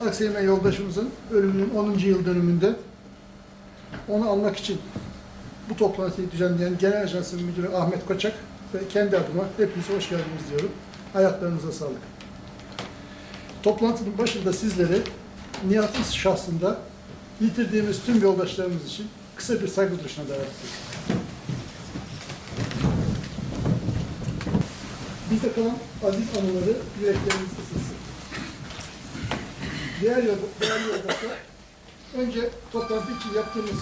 Akseymen yoldaşımızın ölümünün 10. yıl dönümünde onu almak için bu toplantıyı düzenleyen Genel Ajansın Müdürü Ahmet Koçak ve kendi adıma hepinize hoş geldiniz diyorum. Ayaklarınıza sağlık. Toplantının başında sizleri Nihat'ın şahsında yitirdiğimiz tüm yoldaşlarımız için kısa bir saygı duruşuna davet ediyorum. Bizde kalan aziz anıları yüreklerimizde yol, değerli yoldaşlar, önce toplantı için yaptığımız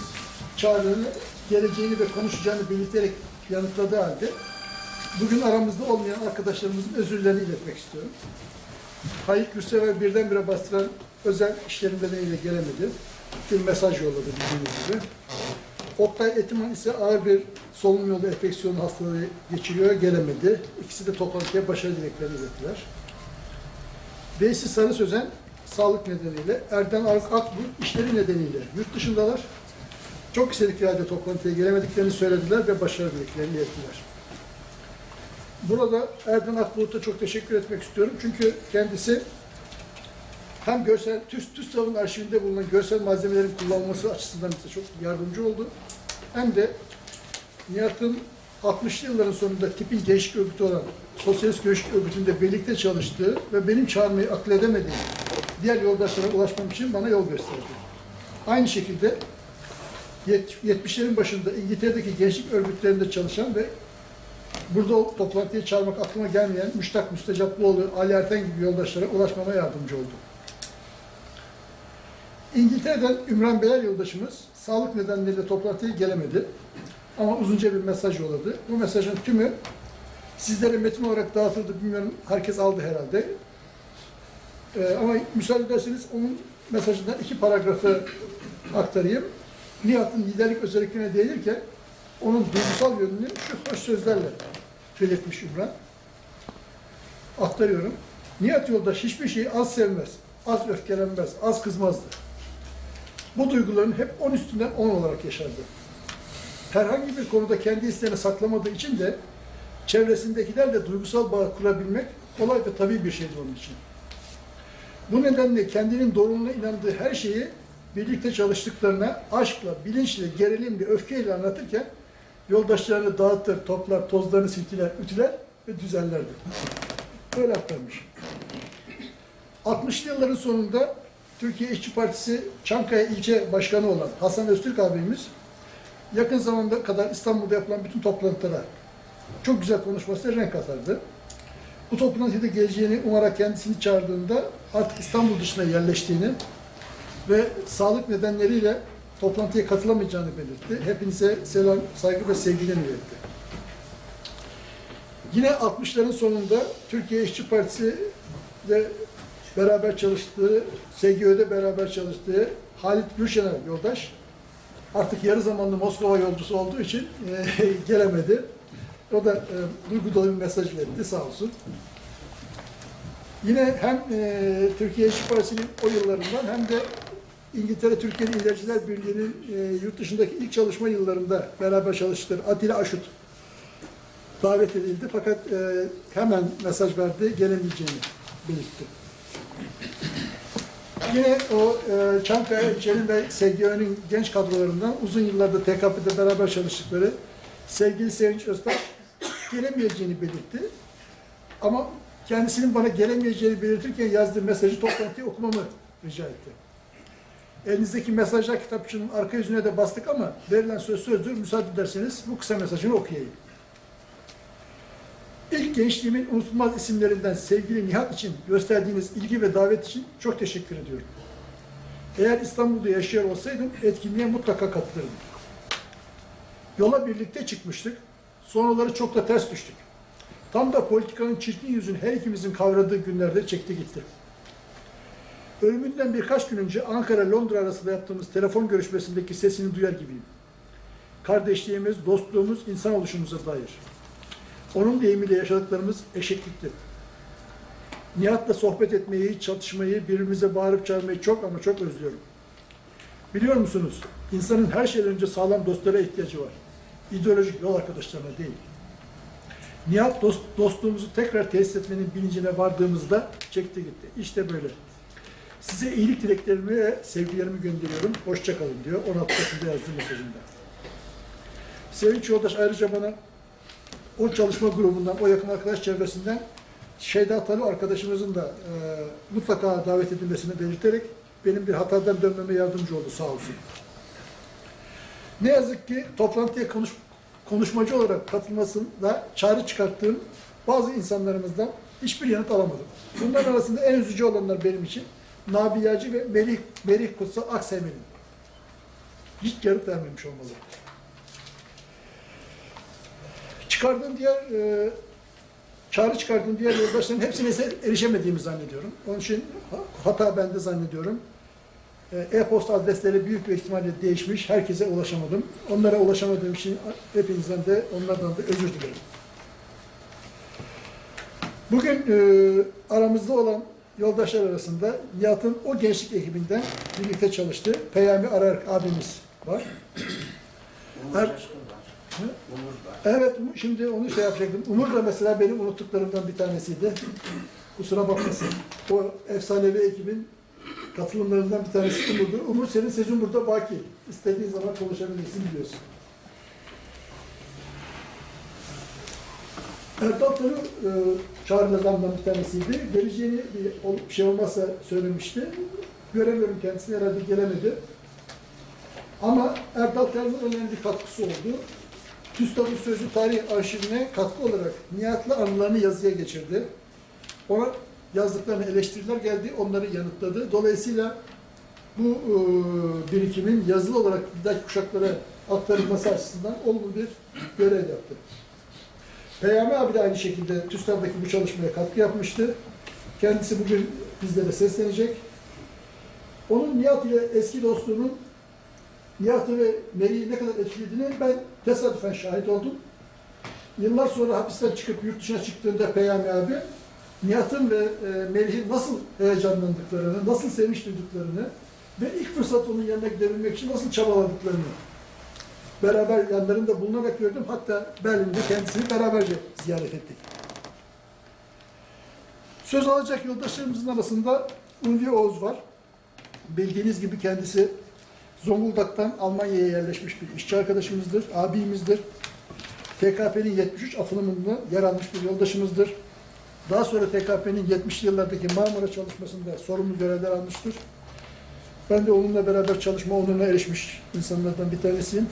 çağrının geleceğini ve konuşacağını belirterek yanıtladığı halde bugün aramızda olmayan arkadaşlarımızın özürlerini iletmek istiyorum. Hayır Gürsever birdenbire bastıran özel işlerin nedeniyle gelemedi. Bir mesaj yolladı bildiğiniz gibi. Oktay Etiman ise ağır bir solunum yolu enfeksiyonu hastalığı geçiriyor, gelemedi. İkisi de toplantıya başarı dileklerini ilettiler. Veysi Sarı Sözen sağlık nedeniyle, Erdem Akbu işleri nedeniyle yurt dışındalar. Çok istedikleri halde toplantıya gelemediklerini söylediler ve başarı dileklerini ilettiler. Burada Erdem Akbulut'a çok teşekkür etmek istiyorum. Çünkü kendisi hem görsel, TÜS, TÜSTAV'ın arşivinde bulunan görsel malzemelerin kullanılması açısından bize çok yardımcı oldu. Hem de Nihat'ın 60'lı yılların sonunda tipin gençlik örgütü olan Sosyalist Gençlik Örgütü'nde birlikte çalıştığı ve benim çağırmayı akıl edemediğim diğer yoldaşlara ulaşmam için bana yol gösterdi. Aynı şekilde 70'lerin başında İngiltere'deki gençlik örgütlerinde çalışan ve burada toplantıya çağırmak aklıma gelmeyen Müştak Müstecaplıoğlu, Ali Erten gibi yoldaşlara ulaşmama yardımcı oldu. İngiltere'den Ümran Beyler yoldaşımız sağlık nedenleriyle toplantıya gelemedi. Ama uzunca bir mesaj yolladı. Bu mesajın tümü sizlere metin olarak dağıtıldı. Bilmiyorum herkes aldı herhalde. Ee, ama müsaade ederseniz onun mesajından iki paragrafı aktarayım. Nihat'ın liderlik özelliklerine değinirken onun duygusal yönünü şu hoş sözlerle belirtmiş Ümran. Aktarıyorum. Nihat yoldaş hiçbir şeyi az sevmez, az öfkelenmez, az kızmazdı. Bu duyguların hep on üstünden on olarak yaşardı. Herhangi bir konuda kendi isteğini saklamadığı için de çevresindekilerle duygusal bağ kurabilmek kolay ve tabii bir şeydi onun için. Bu nedenle kendinin doğruluğuna inandığı her şeyi birlikte çalıştıklarına aşkla, bilinçle, gerilimle, öfkeyle anlatırken yoldaşlarını dağıtır, toplar, tozlarını silkiler, ütüler ve düzenlerdi. Böyle aktarmış. 60'lı yılların sonunda Türkiye İşçi Partisi Çankaya ilçe başkanı olan Hasan Öztürk abimiz yakın zamanda kadar İstanbul'da yapılan bütün toplantılara çok güzel konuşmasıyla renk atardı. Bu toplantıda geleceğini umarak kendisini çağırdığında artık İstanbul dışına yerleştiğini ve sağlık nedenleriyle toplantıya katılamayacağını belirtti. Hepinize selam, saygı ve sevgilerini iletti. Yine 60'ların sonunda Türkiye İşçi Partisi ile beraber çalıştığı, SGÖ'de beraber çalıştığı Halit Gülşener yoldaş artık yarı zamanlı Moskova yolcusu olduğu için e, gelemedi. O da e, duygu dolu bir mesaj iletti sağ olsun. Yine hem e, Türkiye İşçi Partisi'nin o yıllarından hem de İngiltere Türkiye İllerciler Birliği'nin e, yurt dışındaki ilk çalışma yıllarında beraber çalıştığı Atilla Aşut davet edildi fakat e, hemen mesaj verdi gelemeyeceğini belirtti. Yine o e, Çankaya İlçenin ve SGÖ'nün genç kadrolarından uzun yıllarda TKP'de beraber çalıştıkları sevgili Sevinç Öztaş gelemeyeceğini belirtti. Ama kendisinin bana gelemeyeceğini belirtirken yazdığı mesajı toplantıya okumamı rica etti. Elinizdeki mesajlar kitapçının arka yüzüne de bastık ama verilen söz sözdür. Müsaade ederseniz bu kısa mesajını okuyayım. İlk gençliğimin unutulmaz isimlerinden sevgili Nihat için gösterdiğiniz ilgi ve davet için çok teşekkür ediyorum. Eğer İstanbul'da yaşıyor olsaydım etkinliğe mutlaka katılırdım. Yola birlikte çıkmıştık. Sonraları çok da ters düştük. Tam da politikanın çirkin yüzünü her ikimizin kavradığı günlerde çekti gitti. Ölümünden birkaç gün önce Ankara-Londra arasında yaptığımız telefon görüşmesindeki sesini duyar gibiyim. Kardeşliğimiz, dostluğumuz, insan oluşumuza dair. Onun deyimiyle yaşadıklarımız eşeklikti. Nihat'la sohbet etmeyi, çatışmayı, birbirimize bağırıp çağırmayı çok ama çok özlüyorum. Biliyor musunuz, insanın her şeyden önce sağlam dostlara ihtiyacı var. İdeolojik yol arkadaşlarına değil. Nihat dost, dostluğumuzu tekrar tesis etmenin bilincine vardığımızda çekti gitti. İşte böyle. Size iyilik dileklerimi ve sevgilerimi gönderiyorum. Hoşça kalın diyor 16 Kasım'da yazdığı mesajında. Sevinç Yoldaş ayrıca bana o çalışma grubundan, o yakın arkadaş çevresinden Şeyda Talı arkadaşımızın da e, mutlaka davet edilmesini belirterek benim bir hatadan dönmeme yardımcı oldu sağ olsun. Ne yazık ki toplantıya konuş, konuşmacı olarak katılmasında çağrı çıkarttığım bazı insanlarımızdan hiçbir yanıt alamadım. Bunların arasında en üzücü olanlar benim için Nabi Yağcı ve Melih, Melih Kutsal Aksemen'in. Hiç yanıt vermemiş olmalı. Çıkardığım diğer e, çağrı çıkardığım diğer yoldaşların hepsine erişemediğimi zannediyorum. Onun için hata bende zannediyorum. E, E-posta adresleri büyük bir ihtimalle değişmiş. Herkese ulaşamadım. Onlara ulaşamadığım için hepinizden de onlardan da özür dilerim. Bugün e, aramızda olan yoldaşlar arasında Nihat'ın o gençlik ekibinden birlikte çalıştı. Peyami Arar abimiz var. Umur var. Hı? Umur var. Evet, şimdi onu şey yapacaktım. Umur da mesela benim unuttuklarımdan bir tanesiydi. Kusura bakmasın. O efsanevi ekibin katılımlarından bir tanesi Umur'dur. Umur senin sezon burada baki. İstediğin zaman konuşabilirsin biliyorsun. Tanrı e, çağrılarından bir tanesiydi. Geleceğini bir bir şey olmazsa söylemişti. Göremiyorum kendisini herhalde gelemedi. Ama Erdal önemli bir katkısı oldu. TÜSTAV'ın sözlü tarih arşivine katkı olarak Nihat'la anılarını yazıya geçirdi. Ona yazdıklarını eleştiriler geldi, onları yanıtladı. Dolayısıyla bu e, birikimin yazılı olarak dahaki kuşaklara aktarılması açısından olumlu bir görev yaptı. Peyami abi de aynı şekilde TÜSTAV'daki bu çalışmaya katkı yapmıştı. Kendisi bugün bizlere seslenecek. Onun Nihat ile eski dostluğunun Nihat'ı ve Melih'i ne kadar etkilediğini ben tesadüfen şahit oldum. Yıllar sonra hapisten çıkıp yurt dışına çıktığında Peyami abi, Nihat'ın ve e, Melih'in nasıl heyecanlandıklarını, nasıl sevinç duyduklarını ve ilk fırsat onun yanına gidebilmek için nasıl çabaladıklarını beraber yanlarında bulunarak gördüm. Hatta Berlin'de kendisini beraberce ziyaret ettik. Söz alacak yoldaşlarımızın arasında Ulvi Oğuz var. Bildiğiniz gibi kendisi Zonguldak'tan Almanya'ya yerleşmiş bir işçi arkadaşımızdır, abimizdir. TKP'nin 73 atılımında yer almış bir yoldaşımızdır. Daha sonra TKP'nin 70'li yıllardaki Marmara çalışmasında sorumlu görevler almıştır. Ben de onunla beraber çalışma onuruna erişmiş insanlardan bir tanesiyim.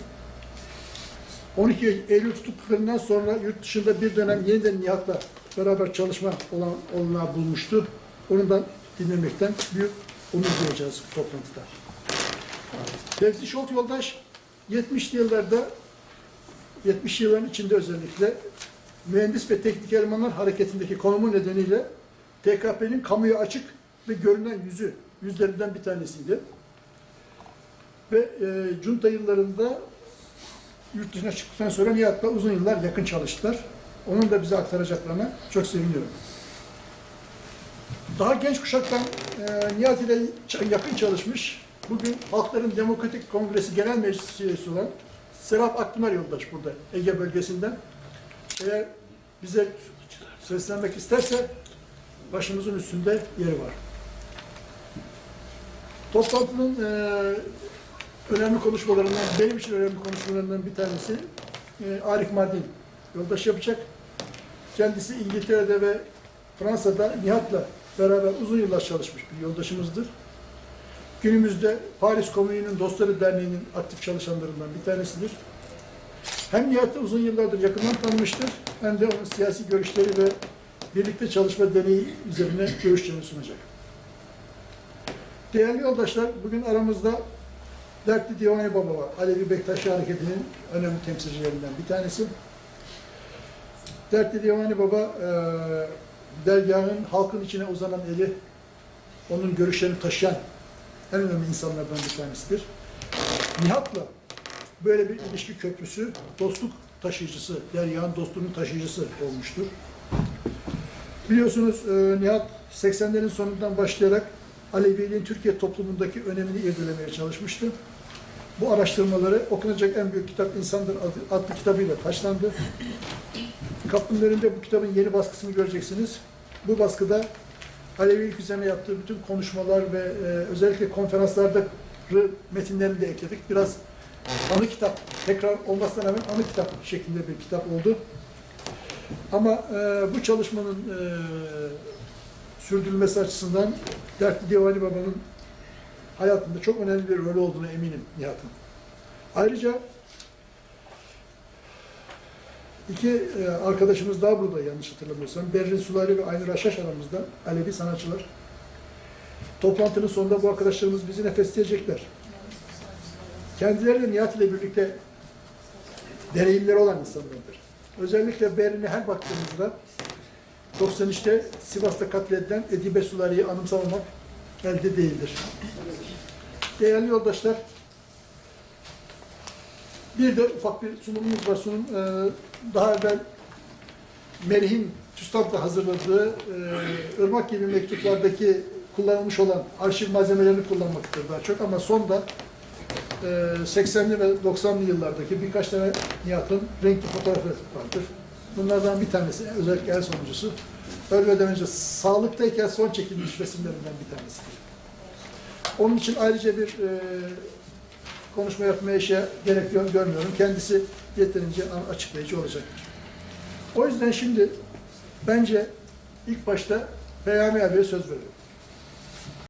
12 Eylül tutukluklarından sonra yurt dışında bir dönem yeniden Nihat'la beraber çalışma olan olanağı bulmuştu. Onundan dinlemekten büyük onur duyacağız bu toplantıda. Fevzi Şolt yoldaş 70'li yıllarda 70 yılların içinde özellikle mühendis ve teknik elemanlar hareketindeki konumu nedeniyle TKP'nin kamuya açık ve görünen yüzü, yüzlerinden bir tanesiydi. Ve e, junta yıllarında yurt dışına çıktıktan sonra Nihat'la uzun yıllar yakın çalıştılar. Onun da bize aktaracaklarına çok seviniyorum. Daha genç kuşaktan e, Nihat ile yakın çalışmış, bugün Halkların Demokratik Kongresi Genel Meclis üyesi olan Serap Akpınar yoldaş burada Ege bölgesinden. Eğer bize seslenmek isterse başımızın üstünde yeri var. Toplantının e, önemli konuşmalarından, benim için önemli konuşmalarından bir tanesi e, Arif Mardin yoldaş yapacak. Kendisi İngiltere'de ve Fransa'da Nihat'la beraber uzun yıllar çalışmış bir yoldaşımızdır. Günümüzde Paris Komünü'nün Dostları Derneği'nin aktif çalışanlarından bir tanesidir. Hem Nihat'ı uzun yıllardır yakından tanımıştır, hem de onun siyasi görüşleri ve birlikte çalışma deneyi üzerine görüşlerini sunacak. Değerli yoldaşlar, bugün aramızda Dertli Divani Baba var. Alevi Bektaşi Hareketi'nin önemli temsilcilerinden bir tanesi. Dertli Divani Baba, e, dergahın halkın içine uzanan eli, onun görüşlerini taşıyan en önemli insanlardan bir tanesidir. Nihat'la böyle bir ilişki köprüsü, dostluk taşıyıcısı, dergahın dostluğunun taşıyıcısı olmuştur. Biliyorsunuz e, Nihat 80'lerin sonundan başlayarak Aleviliğin Türkiye toplumundaki önemini irdelemeye çalışmıştı. Bu araştırmaları okunacak en büyük kitap İnsandır adlı, kitabıyla taşlandı. Önünde bu kitabın yeni baskısını göreceksiniz. Bu baskıda Alevilik üzerine yaptığı bütün konuşmalar ve e, özellikle konferanslarda metinlerini de ekledik. Biraz anı kitap, tekrar olmasına rağmen anı kitap şeklinde bir kitap oldu. Ama e, bu çalışmanın e, sürdürülmesi açısından Dertli Divani Baba'nın hayatında çok önemli bir rolü olduğunu eminim Nihat'ın. Ayrıca iki e, arkadaşımız daha burada yanlış hatırlamıyorsam. Berrin Sulari ve Aynur Aşaş aramızda Alevi sanatçılar. Toplantının sonunda bu arkadaşlarımız bizi nefesleyecekler. Kendileri Nihat ile birlikte deneyimleri olan insanlardır. Özellikle Berrin'e her baktığımızda 93'te Sivas'ta katledilen Edibe Sulari'yi anımsamamak elde değildir. Değerli yoldaşlar, bir de ufak bir sunumumuz var. Sunum e, daha evvel Merih'in TÜSTAD'da hazırladığı e, ırmak gibi mektuplardaki kullanılmış olan arşiv malzemelerini kullanmaktadır daha çok ama sonda e, 80'li ve 90'lı yıllardaki birkaç tane Nihat'ın renkli fotoğrafı vardır. Bunlardan bir tanesi, özellikle en sonuncusu, ölmeden önce sağlıktayken son çekilmiş resimlerinden bir tanesidir. Onun için ayrıca bir e, konuşma yapmaya şey gerek gö- görmüyorum. Kendisi yeterince açıklayıcı olacaktır. O yüzden şimdi bence ilk başta Peyami abiye söz veriyorum.